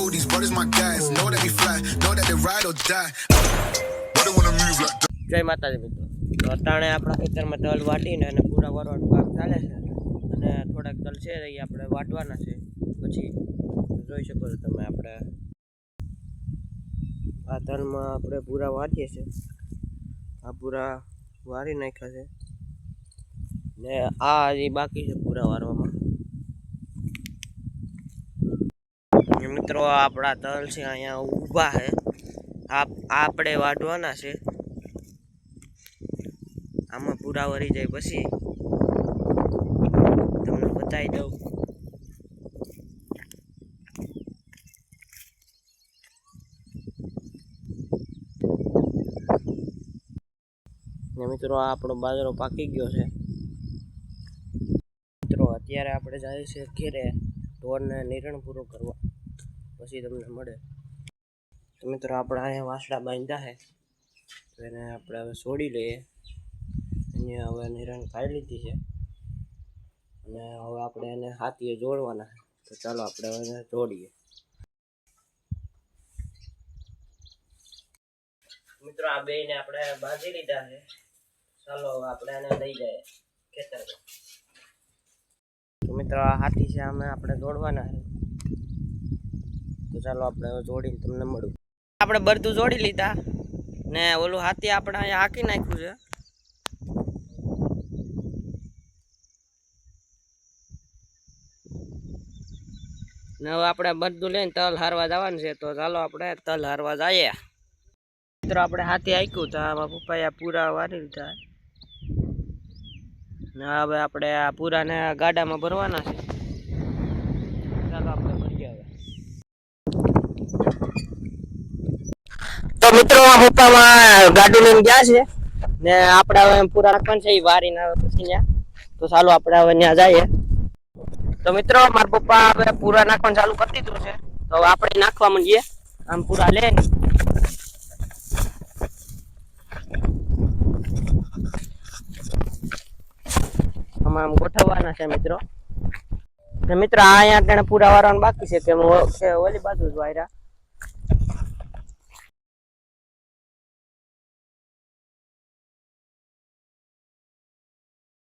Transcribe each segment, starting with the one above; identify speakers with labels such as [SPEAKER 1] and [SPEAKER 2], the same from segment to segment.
[SPEAKER 1] know these brothers my guys. Know that we fly, know that they ride or die. I don't wanna move like that.
[SPEAKER 2] જય માતાજી તો અટાણે આપણા ખેતરમાં તલ વાટીને અને પૂરા વારવાનું કામ ચાલે છે અને થોડાક તલ છે એ આપણે વાટવાના છે પછી જોઈ શકો છો તમે આપણે આ તલમાં આપણે પૂરા વાટીએ છીએ આ પૂરા વારી નાખ્યા છે ને આ હજી બાકી છે પૂરા વારવામાં મિત્રો, આપણા તલ છે, અહીંયા ઊભા છે. આપણે વાઢવાના છે. આમાં પૂરા વરી જાય પછી તમને બતાવી દઉં. મિત્રો આપણો બાજરો પાકી ગયો છે. મિત્રો, અત્યારે આપણે જાય છે ઘેરે ઢોરને નિરણ પૂરો કરવા. પછી તમને મળે. તો મિત્રો આપણે અહીંયા વાસડા બાંધ્યા છે. તો એને આપણે હવે છોડી લઈએ. અહીંયા હવે નિરણ કાઢી લીધી છે. અને હવે આપણે એને હાથીએ જોડવાના તો ચાલો આપણે હવે એને જોડીએ. મિત્રો આ બેને આપણે બાંધી લીધા છે. ચાલો હવે આપણે એને લઈ જઈએ ખેતરમાં. તો મિત્રો આ હાથી છે, અમે આપણે દોડવાના છે. તો ચાલો આપણે હવે જોડીને તમને મળું. આપણે બધું જોડી લીધા ને ઓલું હાથી આપણે અહીંયા હાકી નાખ્યું છે. ને હવે આપણે બધું લઈને તલ હારવા જવાનું છે. તો ચાલો આપણે તલ હારવા જઈએ. મિત્રો, આપણે હાથી હાક્યું તો આમાં પપ્પાએ પૂરા વારી લીધા. ને હવે આપણે આ પૂરાને ગાડામાં ભરવાના છે ચાલો આપણે ભરીએ હવે તો મિત્રો પપ્પામાં ગાડી લઈને ગયા છે ને આપણે હવે પૂરા રાખવાનું છે, એ વારીને પછી ત્યાં તો ચાલો આપણે હવે ત્યાં જઈએ. તો મિત્રો, મારા પપ્પા હવે પૂરા નાખવાનું ચાલુ કરી દીધું છે. તો હવે આપણે નાખવા માંડીએ. આમ પૂરા લે આમાં આમ ગોઠવવાના છે મિત્રો. ને મિત્રો, આ અહીંયા તેને પૂરા વારવાનું બાકી છે, કે ઓલી બાજુ જ વાયરા.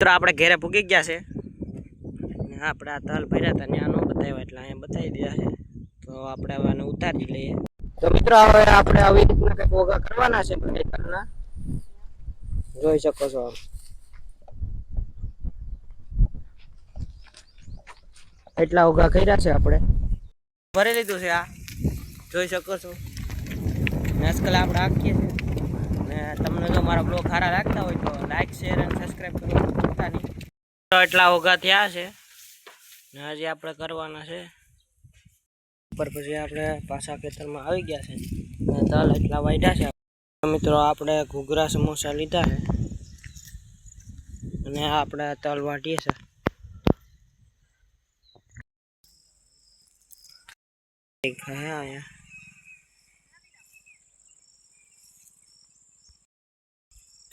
[SPEAKER 2] મિત્રો આપણે ઘેરે ભૂગી ગયા છે. આપણે આ તલ ભર્યા હતા ત્યાં ન બતાવ્યા એટલે અહીંયા બતાવી દીધા છે. તો આપણે હવે આને ઉતારી લઈએ. તો મિત્રો, હવે આપણે આવી રીતના કંઈક ઓગા કરવાના છે જોઈ શકો છો. એટલા ઓગા કર્યા છે આપણે. ભરી લીધું છે આ. જોઈ શકો છો. આજકાલ આપણે આખીએ છીએ. ને તમને જો મારા બ્લોગ સારા લાગતા હોય તો લાઈક શેર અને સબસ્ક્રાઈબ તો એટલા ઓગા થયા છે. ને હજી આપણે કરવાના છે. ઉપર પછી આપણે પાછા ખેતરમાં આવી ગયા છે. ને તલ એટલા વાઢ્યા છે. મિત્રો આપણે ઘૂઘરા સમોસા લીધા છે. અને આપણે તલ વાટીએ છે. ખાયા અહીંયા.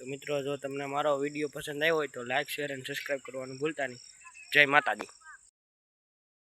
[SPEAKER 2] મિત્રો, જો તમને મારો વીડિયો પસંદ આવ્યો હોય તો લાઇક શેર અને સબસ્ક્રાઈબ કરવાનું ભૂલતા નહીં. જય માતાજી.